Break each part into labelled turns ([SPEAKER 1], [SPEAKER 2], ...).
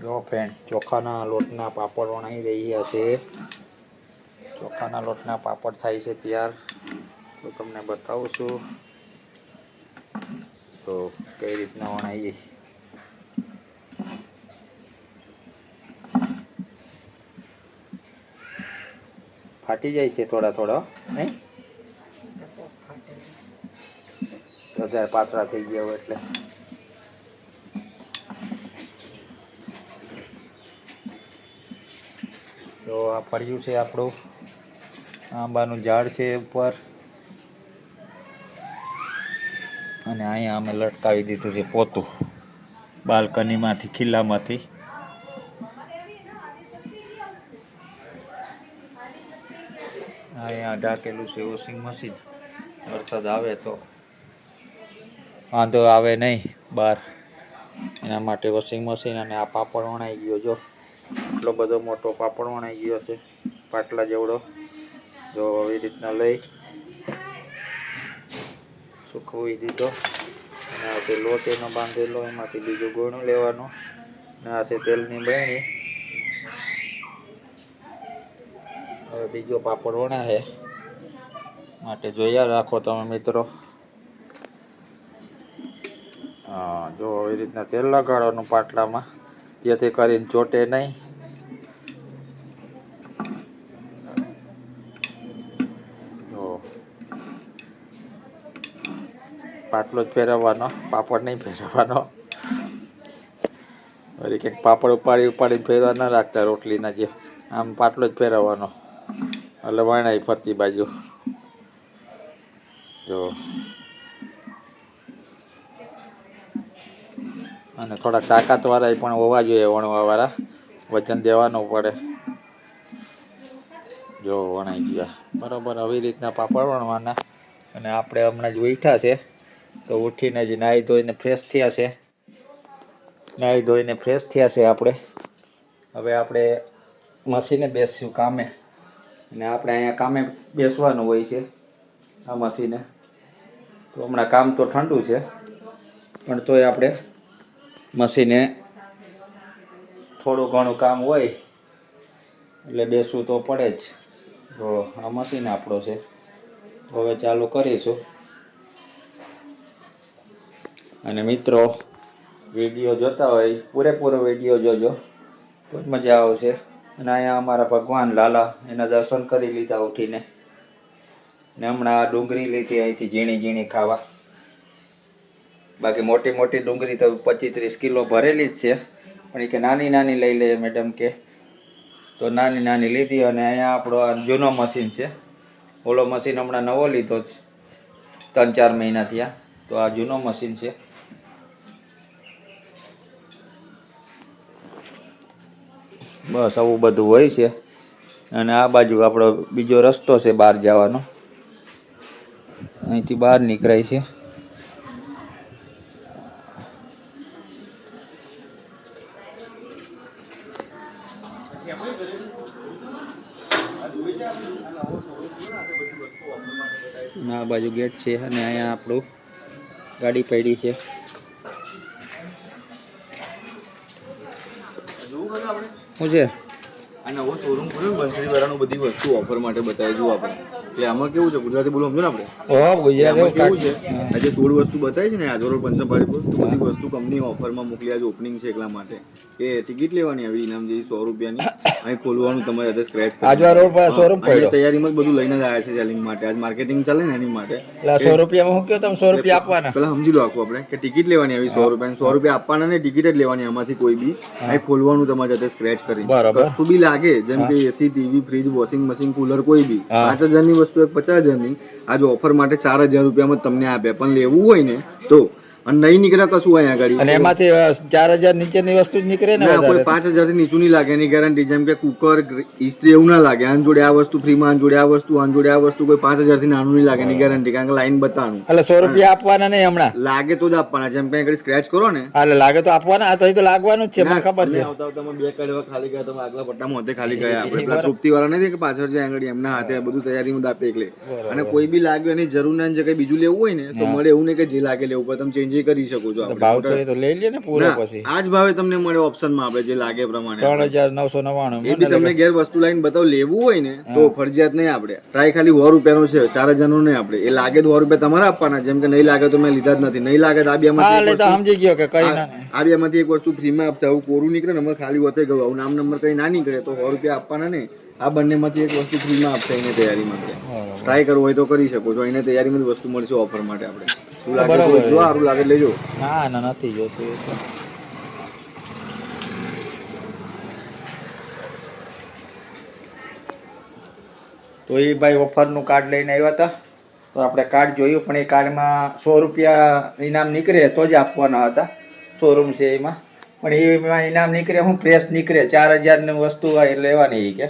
[SPEAKER 1] જો ફ્રેન્ડ ચોખાના લોટના પાપડ વણાઈ રહ્યા છે. ચોખાના લોટના પાપડ થાય છે ત્યાર. તો તમને બતાવું છું. તો કઈ રીતના વણાઈએ? ફાટી જાય છે થોડા થોડા નહીં વધારે પાતળા થઈ ગયા હોય એટલે. તો આ ફર્યું છે આપણું. આંબાનું ઝાડ છે ઉપર. અને અહીંયા અમે લટકાવી દીધું છે પોતું. બાલ્કનીમાંથી, ખિલ્લામાંથી. અહીંયા ઢાકેલું છે વોશિંગ મશીન. વરસાદ આવે તો વાંધો આવે નહીં બહાર. એના માટે વોશિંગ મશીન અને આ પાપડ વણાઈ ગયો જો. એટલો બધો મોટો પાપડ વણાઈ ગયો છે, પાટલા જેવડો. જો આવી રીતના લઈ સુકવી દીધો. અને આ તે લોટ એનો બાંધેલો, એમાંથી બીજું ગોળું લેવાનું. અને આ છે તેલની બહેણી હવે બીજો પાપડ વણાશે માટે જોયા રાખો તમે મિત્રો. હા, જો આવી રીતના તેલ લગાડવાનું પાટલામાં. જેથી કરીને ચોટે નહીં. પાટલો જ ફેરવવાનો, પાપડ નહીં ફેરવવાનો. વળી કંઈક પાપડ ઉપાડી ઉપાડીને ફેરવા ના રાખતા રોટલીના જે. આમ પાટલો જ ફેરવવાનો. એટલે વણાય ફરતી બાજુ. જો. અને થોડા તાકાતવાળા પણ હોવા જોઈએ વણવાવાળા. વજન દેવાનું પડે. જો વણાઈ ગયા. બરાબર, આવી રીતના પાપડ વણવાના. અને આપણે હમણાં જ ઉઠ્યા છે. તો ઉઠીને જ નાહી ધોઈને ફ્રેશ થયા છે. નાહી ધોઈને ફ્રેશ થયા છે આપણે. હવે આપણે મશીને બેસીશું કામે. અને આપણે અહીંયા કામે બેસવાનું હોય છે, આ મશીને. તો હમણાં કામ તો ઠંડુ છે. પણ તોય આપણે મશીને થોડું ઘણું કામ હોય એટલે બેસવું તો પડે જ. તો આ મશીન આપણો છે. હવે ચાલુ કરીશું. અને મિત્રો, વીડિયો જોતા હોય, પૂરેપૂરો વીડિયો જોજો. તો જ મજા આવશે. અને અહીંયા અમારા ભગવાન લાલા એના દર્શન કરી લીધા ઉઠીને. ને હમણાં આ ડુંગળી લીધી અહીંથી ઝીણી ઝીણી ખાવા. બાકી મોટી મોટી ડુંગળી તો પચીસ ત્રીસ કિલો ભરેલી જ છે. પણ એ કે નાની નાની લઈ લઈએ મેડમ કે. તો નાની નાની લીધી અને અહીંયા આપણો આ જૂનો મશીન છે. ઓલો મશીન હમણાં નવો લીધો જ. ત્રણ ચાર મહિના થયા. તો આ જૂનો મશીન છે. બસ આવું બધું હોય છે. અને આ બાજુ આપણો બીજો રસ્તો છે બહાર જવાનો. અહીંથી બહાર નીકળાય છે. બાજુ ગેટ છે અને અહીંયા આપણું ગાડી પડી છે. શું છે?
[SPEAKER 2] આ નવો શોરૂમ ખોલ્યો બંસરી બધી વસ્તુ ઓફર માટે બતાવી જુઓ આપણે. એટલે આમાં કેવું છે? ગુજરાતી બોલો સમજો ને આપણે.
[SPEAKER 1] ગુજરાતી
[SPEAKER 2] કેવું છે? આજે સોળ વસ્તુ બતાવી છે ને આજોરો પંચમપાડી પર તો બધી વસ્તુ કંપની ઓફરમાં મોકલી આજે ઓપનિંગ છે એટલા માટે. કે ટિકિટ લેવાની આવી ઇનામ જેવી સો રૂપિયાની. અહીં ખોલવાનું તમારે આજે સ્ક્રેચ
[SPEAKER 1] આજવા રોડ પર સો રૂપિયા
[SPEAKER 2] તૈયારીમાં જ બધું લઈને જ આવ્યા છે સેલિંગ માટે. આજ માર્કેટિંગ ચાલે ને એની માટે.
[SPEAKER 1] એટલે સો રૂપિયામાં હું કહ્યું તમે સો રૂપિયા આપવાના?
[SPEAKER 2] પેલા સમજી લો આખું આપણે કે ટિકિટ લેવાની આવી સો રૂપિયા સો રૂપિયા આપવાના ને ટિકિટ જ લેવાની આમાંથી કોઈ બી. અહીં ખોલવાનું તમારે જાતે સ્ક્રેચ કરી
[SPEAKER 1] બરાબર.
[SPEAKER 2] શું બી લાગે જેમ કે AC TV fridge washing machine cooler કોઈ બી. પાંચ હજારની વસ્તુ એક પચાસ હજારની. આજ ઓફર માટે ચાર હજાર રૂપિયામાં તમને આપે પણ લેવું હોય ને, તો અને નહીં નીકળે કશું અહીંયા આગળ?
[SPEAKER 1] અને એમાંથી ચાર હજાર નીચેની વસ્તુ જ નીકળે ને
[SPEAKER 2] કોઈ પાંચ હજારથી નીચું નહીં લાગે એની ગેરંટી જેમ કે કુકર ઇસ્ત્રી એવું ના લાગે. આન જોડે આ વસ્તુ ફ્રીમાં આન જોડે આ વસ્તુ આન જોડે આ વસ્તુ કોઈ પાંચ હજારથી નાનું નહીં લાગે એની ગેરંટી કારણ કે લાઈન બતાવવાનું.
[SPEAKER 1] એટલે સો રૂપિયા આપવાના નહીં હમણાં?
[SPEAKER 2] લાગે તો જ આપવાના. જેમ કે આગળ સ્ક્રેચ કરો ને.
[SPEAKER 1] એટલે લાગે તો આપવાના. આ તો એ તો લાગવાનું જ છે મને ખબર છે.
[SPEAKER 2] આવતા આવતા બે કડવા ખાલી ગયા તમે આગલા પટ્ટા મોતે ખાલી ગયા. આપણે પેલા તૃપ્તિ વાળા નથી કે પાછળ જે આંગળી એમના હાથે બધું બધું તૈયારીમાં દાપે એટલે અને કોઈ બી લાગ્યું એની જરૂર ના જે કઈ બીજું લેવું હોય ને તો મળે એવું નહીં કે જે લાગે લેવું. પડે તમે ચેન્જ એ કરી શકો છો
[SPEAKER 1] ભાવ તો એ તો લઈ લે ને પૂરો પછી.
[SPEAKER 2] આજ ભાવે તમને મળે ઓપ્શનમાં આપણે જે લાગે પ્રમાણે.
[SPEAKER 1] ત્રણ હજાર નવસો નવ્વાણું
[SPEAKER 2] એ બી તમને ઘેર વસ્તુ લાઈન બતાવ લેવું હોય ને તો ફરજિયાત નહીં આપણે. ટ્રાય ખાલી સો રૂપિયાનો છે ચાર હજારનો નહીં આપણે. એ લાગે તો સો રૂપિયા તમારે આપવાના જેમ કે નહીં લાગે તો મેં લીધા જ નથી. નહીં લાગે તો આ બે
[SPEAKER 1] સમજી ગયો કે કઈ.
[SPEAKER 2] આ બે માંથી એક વસ્તુ ફ્રીમાં આપશે આવું કોરું નીકળે ને અમારે ખાલી હોતે ગયું. આવું નામ નંબર કઈ ના નીકળે તો સો રૂપિયા આપવાના ને આ બંને માંથી એક વસ્તુ ફ્રીમાં આપશે એની તૈયારી માટે ટ્રાય કરવું હોય તો કરી શકો છો. એની તૈયારીમાં વસ્તુ મળશે ઓફર માટે આપણે. શું લાગે જો સારું લાગે એટલે લેજો
[SPEAKER 1] ના ના નથી જોતું એ તો તો એ ભાઈ ઓફરનું કાર્ડ લઈને આવ્યા હતા. તો આપણે કાર્ડ જોયું પણ એ કાર્ડમાં સો રૂપિયા ઇનામ નીકળે તો જ આપવાના હતા. શોરૂમ છે એમાં. પણ એમાં ઇનામ નીકળે હું પ્રેસ નીકળે. ચાર હજારની વસ્તુ એ લેવાની ઈ કે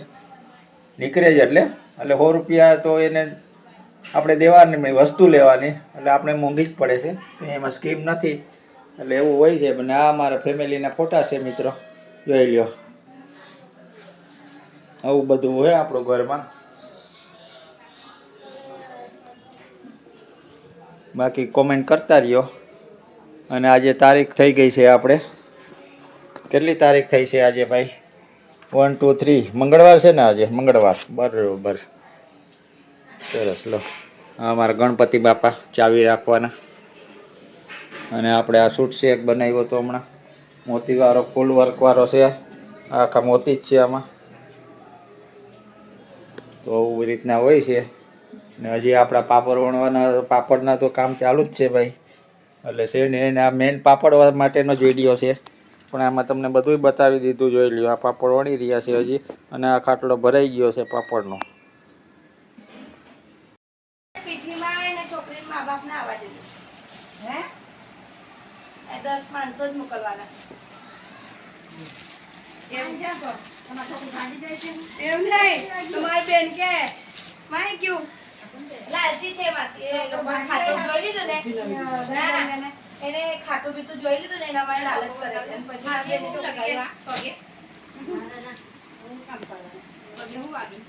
[SPEAKER 1] નીકળે જ એટલે. એટલે સો રૂપિયા તો એને આપણે દેવાની વસ્તુ લેવાની, એટલે આપણે મોંઘી જ પડે છે. એમાં સ્કીમ નથી, એટલે એવું હોય છે અને આ મારા ફેમિલીના ફોટા છે મિત્રો, જોઈ લ્યો. આવું બધું હોય આપણું ઘરમાં. બાકી કોમેન્ટ કરતા રહ્યો. અને આજે તારીખ થઈ ગઈ છે આપણે. કેટલી તારીખ થઈ છે આજે ભાઈ? વન ટુ થ્રી મંગળવાર છે ને આજે? મંગળવાર. બરોબર. સરસ, લો. અમારા ગણપતિ બાપા ચાવી રાખવાના. અને આપણે આ સૂટ શેક બનાવ્યો હતો હમણાં. મોતીવાળો ફૂલ વર્કવાળો છે આખા મોતી જ છે આમાં. તો એવી રીતના હોય છે. ને હજી આપણા પાપડ વણવાના, પાપડના તો કામ ચાલુ જ છે ભાઈ. એટલે છે ને એને આ મેઇન પાપડ માટેનો જ વીડિયો છે. પણ આમાં તમને બધુંય બતાવી દીધું, જોઈ લ્યો. આ પાપડ વણી રહ્યા છે હજી. અને આ ખાટલો ભરાઈ ગયો છે પાપડનો
[SPEAKER 3] પીઠીમાં એને છોકરીને મા બાપ ના આવવા જોઈએ હે એ દસ માણસો જ મોકલવાના. એમ? નહીં. તમારી બેન કે માય લાલચી છે માસી. એ લોકો જોઈ લીધું ને? એને. ખાતું બીતું જોઈ લીધું ને એના માટે લાલચ કરે છે. અને પછી મારી એની છોકરી કે, પગે. પગે હું વાગી?